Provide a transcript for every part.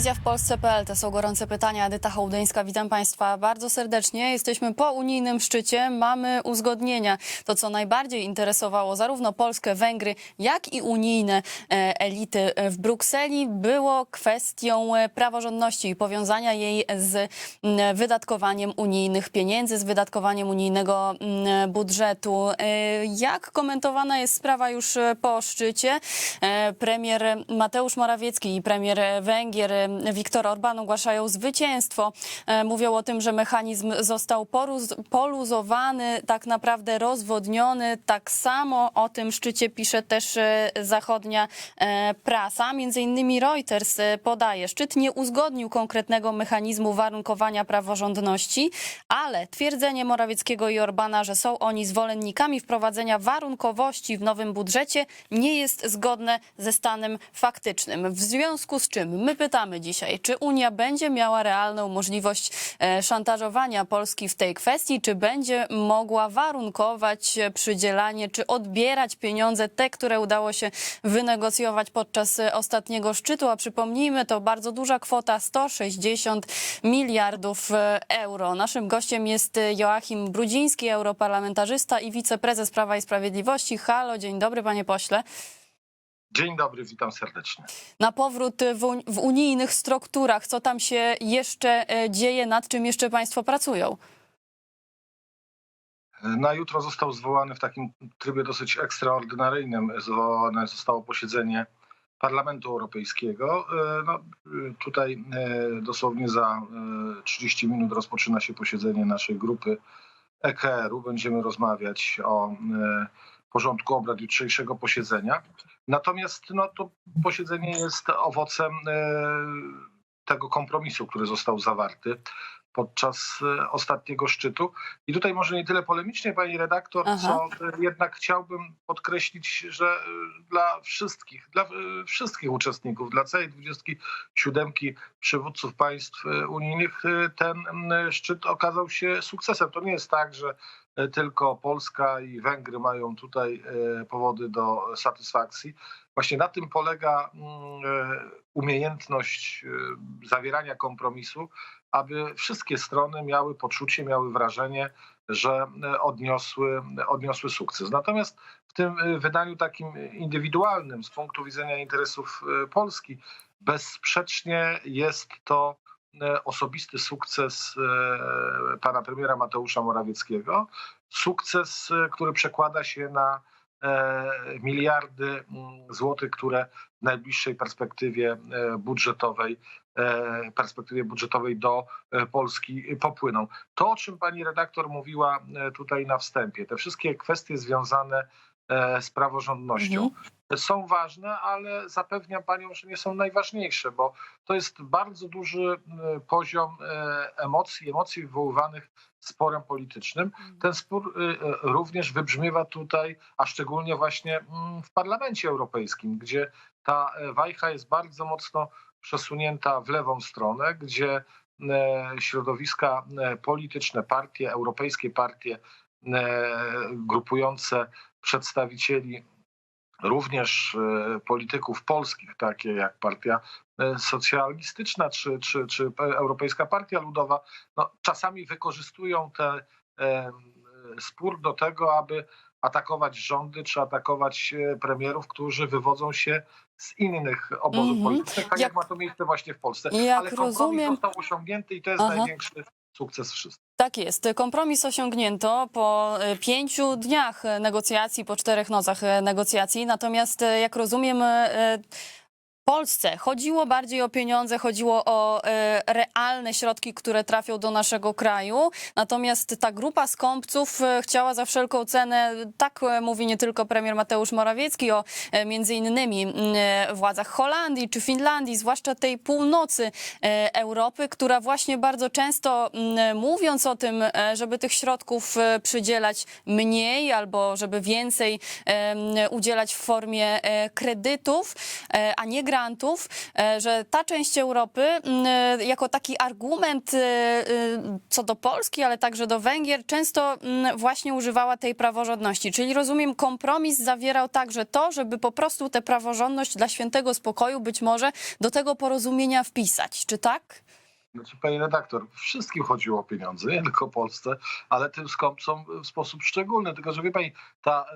Telewizja w Polsce.pl to są gorące pytania. Edyta Hołdyńska, witam Państwa bardzo serdecznie. Jesteśmy po unijnym szczycie, mamy uzgodnienia. To, co najbardziej interesowało zarówno Polskę, Węgry, jak i unijne e, elity w Brukseli, było kwestią e, praworządności i powiązania jej z wydatkowaniem unijnych pieniędzy, z wydatkowaniem unijnego budżetu. E, Jak komentowana jest sprawa już e, po szczycie? E, Premier Mateusz Morawiecki i premier Węgier e, Viktor Orban ogłaszają zwycięstwo. E, Mówią o tym, że mechanizm został poruz- poluzowany, tak naprawdę rozwodniony. Tak samo o tym szczycie pisze też e, zachodnia e, prasa. Między innymi Reuters podaje, szczyt nie uzgodnił konkretnego mechanizmu warunkowania praworządności, ale twierdzenie Morawieckiego i Orbana, że są oni zwolennikami wprowadzenia warunkowości w nowym budżecie, nie jest zgodne ze stanem faktycznym. W związku z czym my pytamy dzisiaj, czy Unia będzie miała realną możliwość e, szantażowania Polski w tej kwestii, czy będzie mogła warunkować przydzielanie, czy odbierać pieniądze, te, które udało się wynegocjować podczas e, ostatniego szczytu, a przypomnijmy, to bardzo duża kwota 160 miliardów e, euro. Naszym gościem jest Joachim Brudziński, europarlamentarzysta i wiceprezes Prawa i Sprawiedliwości. Halo, dzień dobry panie pośle. Dzień dobry, witam serdecznie. Na powrót w, un- w unijnych strukturach, co tam się jeszcze e, dzieje, nad czym jeszcze państwo pracują? Na jutro został zwołany w takim trybie dosyć ekstraordynaryjnym, zwołane zostało posiedzenie Parlamentu Europejskiego. E, No, tutaj e, dosłownie za e, 30 minut rozpoczyna się posiedzenie naszej grupy EKR-u. Będziemy rozmawiać o porządku obrad jutrzejszego posiedzenia. Natomiast no, to posiedzenie jest owocem e, tego kompromisu, który został zawarty podczas e, ostatniego szczytu. I tutaj może nie tyle polemicznie, pani redaktor, Aha. co e, jednak chciałbym podkreślić, że dla wszystkich, dla wszystkich uczestników, dla całej 27 przywódców państw unijnych ten szczyt okazał się sukcesem. To nie jest tak, że tylko Polska i Węgry mają tutaj e, powody do satysfakcji. Właśnie na tym polega mm, e, umiejętność e, zawierania kompromisu, aby wszystkie strony miały poczucie, miały wrażenie, że e, odniosły, odniosły sukces. Natomiast w tym e, wydaniu takim indywidualnym z punktu widzenia interesów e, Polski, bezsprzecznie jest to e, osobisty sukces e, pana premiera Mateusza Morawieckiego. Sukces, e, który przekłada się na e, miliardy mm, złotych, które w najbliższej perspektywie e, budżetowej, e, perspektywie budżetowej do e, Polski popłyną. To, o czym pani redaktor mówiła e, tutaj na wstępie, te wszystkie kwestie związane e, z praworządnością są ważne, ale zapewniam panią, że nie są najważniejsze, bo to jest bardzo duży e, poziom e, emocji, emocji wywoływanych sporem politycznym. Ten spór e, również wybrzmiewa tutaj, a szczególnie właśnie mm, w Parlamencie Europejskim, gdzie ta wajcha jest bardzo mocno przesunięta w lewą stronę, gdzie środowiska polityczne, partie, europejskie partie grupujące przedstawicieli również e, polityków polskich, takie jak Partia e, Socjalistyczna czy, czy, czy Europejska Partia Ludowa, no, czasami wykorzystują ten e, spór do tego, aby atakować rządy czy atakować e, premierów, którzy wywodzą się z innych obozów Mhm. politycznych, tak jak, Jak- ma to miejsce właśnie w Polsce. Ale kompromis rozumiem- został osiągnięty i to jest Aha. największy sukces wszystkich. Tak jest. Kompromis osiągnięto po e, pięciu dniach negocjacji, po czterech nocach e, negocjacji. Natomiast, e, jak rozumiem, Polsce chodziło bardziej o pieniądze, chodziło o e, realne środki, które trafią do naszego kraju. Natomiast ta grupa skąpców e, chciała za wszelką cenę, tak e, mówi nie tylko premier Mateusz Morawiecki, o e, między innymi e, władzach Holandii czy Finlandii, zwłaszcza tej północy e, Europy, która właśnie bardzo często m, mówiąc o tym, e, żeby tych środków e, przydzielać mniej albo żeby więcej em, udzielać w formie e, kredytów, e, a nie grać migrantów, e, że ta część Europy m, e, jako taki argument e, co do Polski, ale także do Węgier, często m, właśnie używała tej praworządności. Czyli rozumiem, kompromis zawierał także to, żeby po prostu tę praworządność dla świętego spokoju być może do tego porozumienia wpisać. Czy tak? Znaczy, pani redaktor, wszystkim chodziło o pieniądze, nie tylko Polsce, ale tym skąpcom w sposób szczególny. Tylko, że wie pani, ta,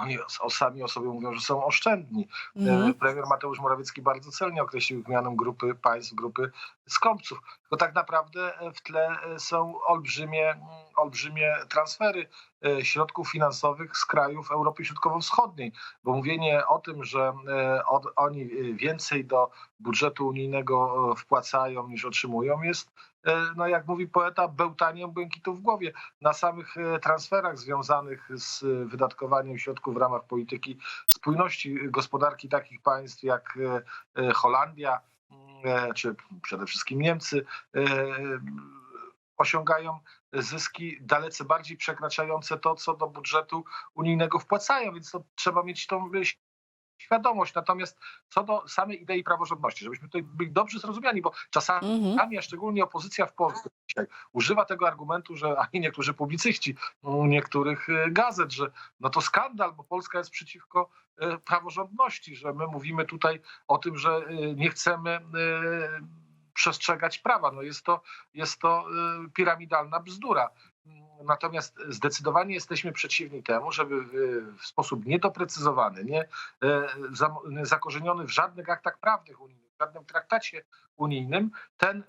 oni o, sami o sobie mówią, że są oszczędni. E, Premier Mateusz Morawiecki bardzo celnie określił mianem grupy państw, grupy skąpców. Tylko tak naprawdę e, w tle e, są olbrzymie, olbrzymie transfery e, środków finansowych z krajów Europy Środkowo-Wschodniej. Bo mówienie o tym, że od, oni więcej do budżetu unijnego wpłacają niż otrzymują jest, no jak mówi poeta, bełtaniem błękitu w głowie. Na samych transferach związanych z wydatkowaniem środków w ramach polityki spójności gospodarki takich państw jak Holandia, czy przede wszystkim Niemcy, e, osiągają zyski dalece bardziej przekraczające to, co do budżetu unijnego wpłacają, więc to trzeba mieć tą świadomość. Natomiast co do samej idei praworządności, żebyśmy tutaj byli dobrze zrozumiani, bo czasami, Mhm. a szczególnie opozycja w Polsce dzisiaj używa tego argumentu, że ani niektórzy publicyści u niektórych y, gazet, że no to skandal, bo Polska jest przeciwko y, praworządności, że my mówimy tutaj o tym, że y, nie chcemy przestrzegać prawa. No jest to, jest to piramidalna bzdura. Natomiast zdecydowanie jesteśmy przeciwni temu, żeby w- sposób niedoprecyzowany, nie e, zakorzeniony w żadnych aktach prawnych unijnych, w żadnym traktacie unijnym, ten,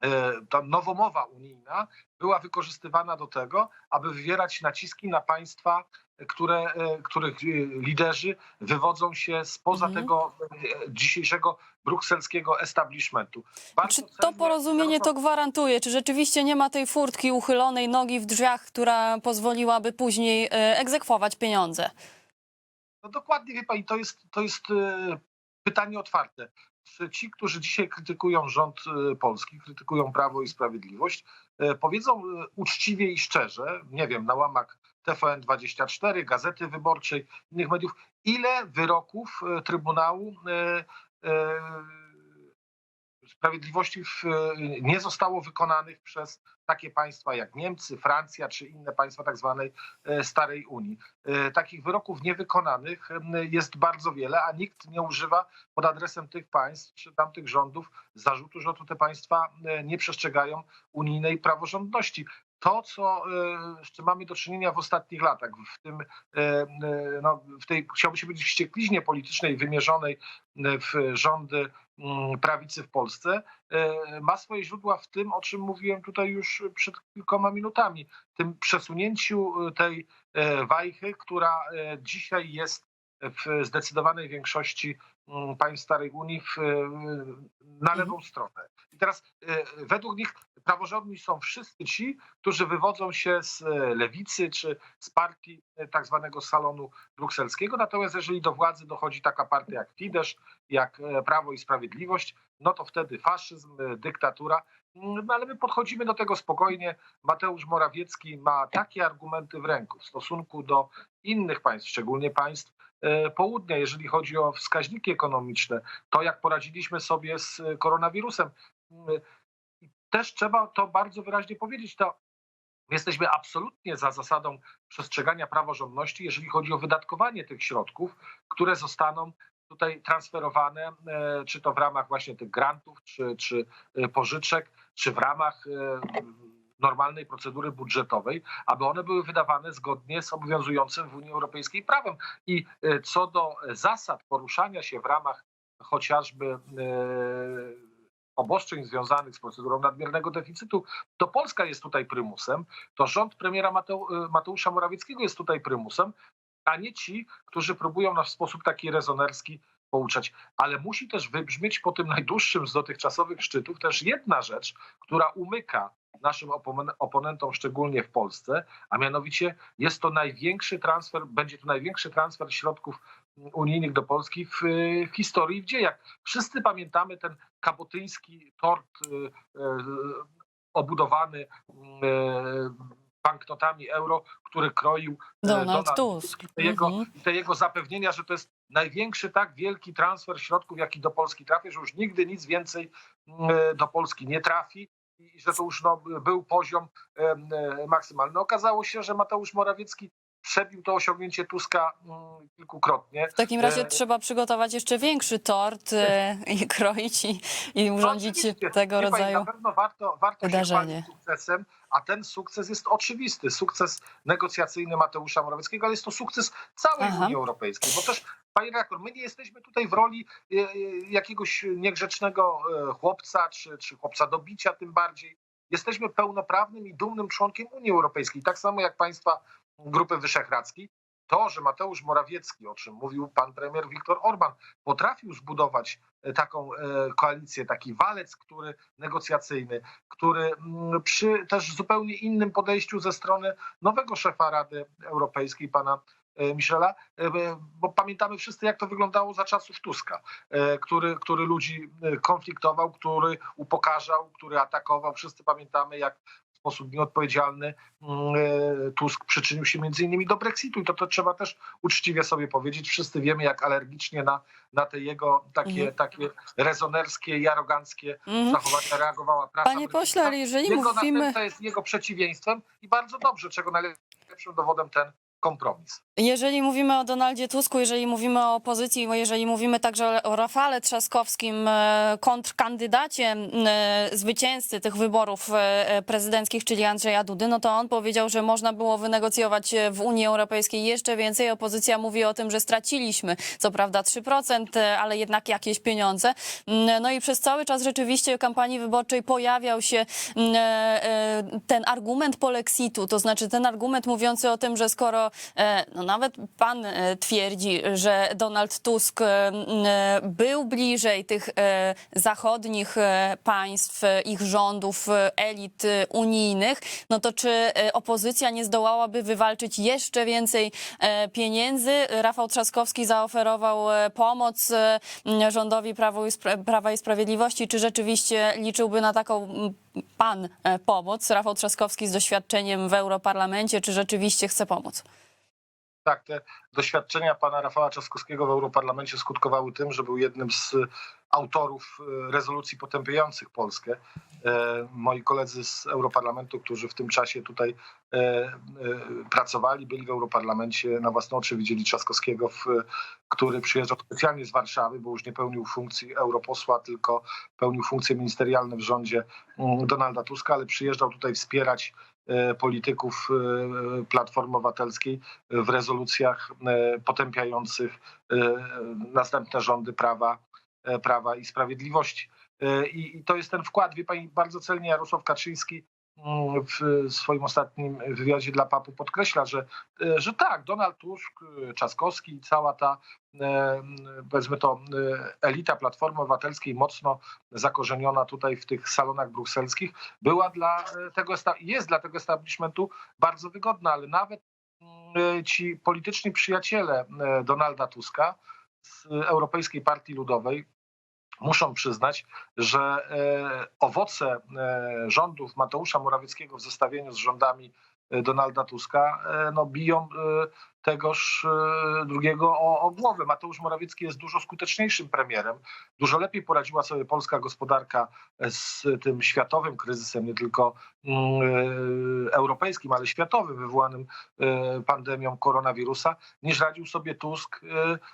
e, ta nowomowa unijna była wykorzystywana do tego, aby wywierać naciski na państwa, które, e, których e, liderzy wywodzą się spoza Mhm. tego e, dzisiejszego brukselskiego establishmentu. Bardzo Czy to porozumienie to gwarantuje? Czy rzeczywiście nie ma tej furtki uchylonej nogi w drzwiach, która pozwoliłaby później egzekwować pieniądze? No dokładnie, wie pani, to jest, to jest pytanie otwarte. Czy ci, którzy dzisiaj krytykują rząd polski, krytykują Prawo i Sprawiedliwość, powiedzą uczciwie i szczerze, nie wiem, na łamach TVN24, Gazety Wyborczej, innych mediów, ile wyroków e, Trybunału e, e, Sprawiedliwości nie zostało wykonanych przez takie państwa jak Niemcy, Francja czy inne państwa tak zwanej Starej Unii. Takich wyroków niewykonanych jest bardzo wiele, a nikt nie używa pod adresem tych państw czy tamtych rządów zarzutu, że to te państwa nie przestrzegają unijnej praworządności. To, co, e, z czym mamy do czynienia w ostatnich latach, w tym, e, e, no, w tej, chciałbym się powiedzieć, wściekliźnie politycznej wymierzonej w rządy mm, prawicy w Polsce, ma swoje źródła w tym, o czym mówiłem tutaj już przed kilkoma minutami, tym przesunięciu tej wajchy, która dzisiaj jest w zdecydowanej większości mm, państw Starej Unii w, na lewą stronę. I teraz e, według nich praworządni są wszyscy ci, którzy wywodzą się z e, lewicy czy z partii e, tak zwanego salonu brukselskiego. Natomiast jeżeli do władzy dochodzi taka partia jak Fidesz, jak Prawo i Sprawiedliwość, no to wtedy faszyzm, dyktatura. Mm, No ale my podchodzimy do tego spokojnie. Mateusz Morawiecki ma takie argumenty w ręku w stosunku do innych państw, szczególnie państw południa, jeżeli chodzi o wskaźniki ekonomiczne, to jak poradziliśmy sobie z e, koronawirusem. Mm, Też trzeba to bardzo wyraźnie powiedzieć, to jesteśmy absolutnie za zasadą przestrzegania praworządności, jeżeli chodzi o wydatkowanie tych środków, które zostaną tutaj transferowane, e, czy to w ramach właśnie tych grantów, czy, czy e, pożyczek, czy w ramach e, normalnej procedury budżetowej, aby one były wydawane zgodnie z obowiązującym w Unii Europejskiej prawem. I e, co do zasad poruszania się w ramach chociażby e, obostrzeń związanych z procedurą nadmiernego deficytu, to Polska jest tutaj prymusem, to rząd premiera Mateu- Mateusza Morawieckiego jest tutaj prymusem, a nie ci, którzy próbują nas w sposób taki rezonerski pouczać. Ale musi też wybrzmieć po tym najdłuższym z dotychczasowych szczytów też jedna rzecz, która umyka naszym opon- oponentom, szczególnie w Polsce, a mianowicie jest to największy transfer, będzie to największy transfer środków unijnych do Polski w, w historii w dziejach. Wszyscy pamiętamy ten kabotyński tort e, e, obudowany e, banknotami euro, który kroił e, Donald Tusk. Te jego, Mhm. te jego zapewnienia, że to jest największy tak wielki transfer środków, jaki do Polski trafia, że już nigdy nic więcej do Polski nie trafi i że to już no, był poziom e, maksymalny. Okazało się, że Mateusz Morawiecki przebił to osiągnięcie Tuska mm, kilkukrotnie. W takim razie E, trzeba przygotować jeszcze większy tort e, i kroić i, i urządzić No, tego Wie pani, rodzaju. Na pewno warto, warto się wydarzenie. chwalić sukcesem, a ten sukces jest oczywisty. Sukces negocjacyjny Mateusza Morawieckiego, ale jest to sukces całej Aha. Unii Europejskiej. Bo też, panie redaktor, my nie jesteśmy tutaj w roli e, e, jakiegoś niegrzecznego e, chłopca, czy, czy chłopca do bicia tym bardziej. Jesteśmy pełnoprawnym i dumnym członkiem Unii Europejskiej, tak samo jak państwa Grupy Wyszehradzkiej. To, że Mateusz Morawiecki, o czym mówił pan premier Viktor Orban, potrafił zbudować taką koalicję, taki walec, który negocjacyjny, który mm, przy też zupełnie innym podejściu ze strony nowego szefa Rady Europejskiej, pana Michela, e, bo pamiętamy wszyscy, jak to wyglądało za czasów Tuska, e, który, który ludzi e, konfliktował, który upokarzał, który atakował. Wszyscy pamiętamy, jak w sposób nieodpowiedzialny mm, e, Tusk przyczynił się między innymi do Brexitu i to, to trzeba też uczciwie sobie powiedzieć. Wszyscy wiemy, jak alergicznie na, na te jego takie, Mhm. takie rezonerskie i aroganckie Mhm. zachowania reagowała prasa Panie pośle, ale jeżeli Jego mówimy... następca jest jego przeciwieństwem i bardzo dobrze, czego najlepszym dowodem ten kompromis. Jeżeli mówimy o Donaldzie Tusku, jeżeli mówimy o opozycji, jeżeli mówimy także o Rafale Trzaskowskim, e, kontrkandydacie e, zwycięzcy tych wyborów e, prezydenckich, czyli Andrzeja Dudy, no to on powiedział, że można było wynegocjować w Unii Europejskiej jeszcze więcej. Opozycja mówi o tym, że straciliśmy co prawda 3%, e, ale jednak jakieś pieniądze. Mm, No i przez cały czas rzeczywiście kampanii wyborczej pojawiał się mm, ten argument polexitu, to znaczy ten argument mówiący o tym, że skoro no nawet pan e, twierdzi, że Donald Tusk e, e, był bliżej tych zachodnich państw, ich rządów, elit unijnych, no to czy opozycja nie zdołałaby wywalczyć jeszcze więcej pieniędzy? Rafał Trzaskowski zaoferował pomoc rządowi Prawa i Sprawiedliwości. Czy rzeczywiście liczyłby na taką pan pomoc? Rafał Trzaskowski z doświadczeniem w Europarlamencie, czy rzeczywiście chce pomóc? Tak, te doświadczenia pana Rafała Trzaskowskiego w Europarlamencie skutkowały tym, że był jednym z autorów e, rezolucji potępiających Polskę. E, Moi koledzy z Europarlamentu, którzy w tym czasie tutaj pracowali, byli w Europarlamencie, na własne oczy widzieli Trzaskowskiego, który przyjeżdżał specjalnie z Warszawy, bo już nie pełnił funkcji europosła, tylko pełnił funkcje ministerialne w rządzie mm, Donalda Tuska, ale przyjeżdżał tutaj wspierać polityków e, Platformy Obywatelskiej w rezolucjach e, potępiających e, następne rządy prawa, e, prawa i sprawiedliwości. E, I, to jest ten wkład. Wie pani, bardzo celnie Jarosław Kaczyński w swoim ostatnim wywiadzie dla papu podkreśla, że, że tak, Donald Tusk, Trzaskowski i cała ta e, powiedzmy to e, elita Platformy Obywatelskiej mocno zakorzeniona tutaj w tych salonach brukselskich była dla e, tego, jest dla tego establishmentu bardzo wygodna, ale nawet mm, ci polityczni przyjaciele Donalda Tuska z Europejskiej Partii Ludowej muszą przyznać, że e, owoce e, rządów Mateusza Morawieckiego w zestawieniu z rządami e, Donalda Tuska no, biją tegoż e, drugiego o, o głowę. Mateusz Morawiecki jest dużo skuteczniejszym premierem. Dużo lepiej poradziła sobie polska gospodarka z tym światowym kryzysem, nie tylko mm, e, europejskim, ale światowym, wywołanym e, pandemią koronawirusa, niż radził sobie Tusk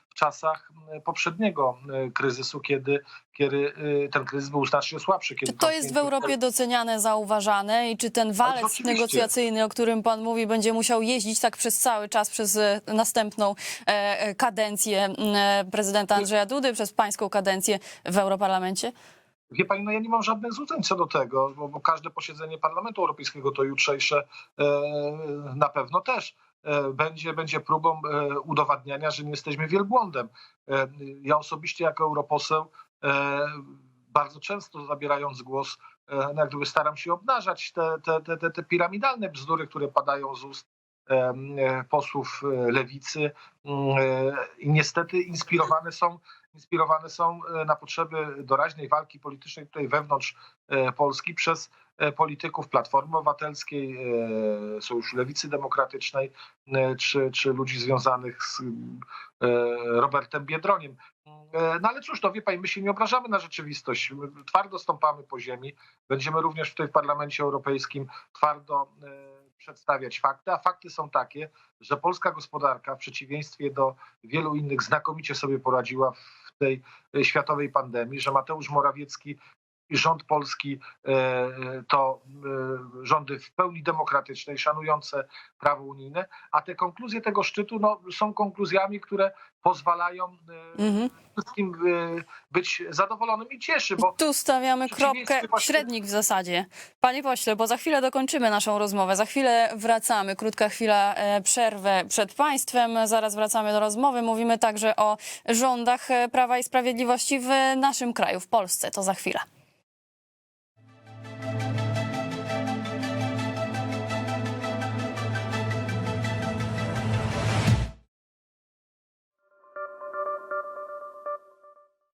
w czasach poprzedniego kryzysu, kiedy, kiedy ten kryzys był znacznie słabszy. Kiedy Czy to jest w Europie doceniane, zauważane i czy ten walec negocjacyjny, o którym pan mówi, będzie musiał jeździć tak przez cały czas, przez e, następną e, e, kadencję prezydenta Andrzeja Dudy, przez pańską kadencję w Europarlamencie? Wie pani, no ja nie mam żadnych złudzeń co do tego, bo, bo każde posiedzenie Parlamentu Europejskiego, to jutrzejsze na pewno też będzie, będzie próbą udowadniania, że nie jesteśmy wielbłądem. Ja osobiście jako europoseł bardzo często zabierając głos, no jak gdyby staram się obnażać te, te, te, te, piramidalne bzdury, które padają z ust posłów e, lewicy Mm, e, i niestety inspirowane są, inspirowane są e, na potrzeby doraźnej walki politycznej tutaj wewnątrz e, Polski przez e, polityków Platformy Obywatelskiej, e, Sojuszu Lewicy Demokratycznej e, czy, czy ludzi związanych z e, Robertem Biedroniem. E, No ale cóż, no wie pani, my się nie obrażamy na rzeczywistość. My twardo stąpamy po ziemi. Będziemy również tutaj w Parlamencie Europejskim twardo e, przedstawiać fakty, a fakty są takie, że polska gospodarka w przeciwieństwie do wielu innych znakomicie sobie poradziła w tej e, światowej pandemii, że Mateusz Morawiecki i rząd polski e, to e, rządy w pełni demokratyczne i szanujące prawo unijne, a te konkluzje tego szczytu no, są konkluzjami, które pozwalają e, Mhm. wszystkim być zadowolonym i cieszy, bo Tu stawiamy kropkę, właśnie- średnik w zasadzie. Panie pośle, bo za chwilę dokończymy naszą rozmowę, za chwilę wracamy, krótka chwila przerwę przed państwem, zaraz wracamy do rozmowy. Mówimy także o rządach Prawa i Sprawiedliwości w naszym kraju, w Polsce. To za chwilę. Thank you.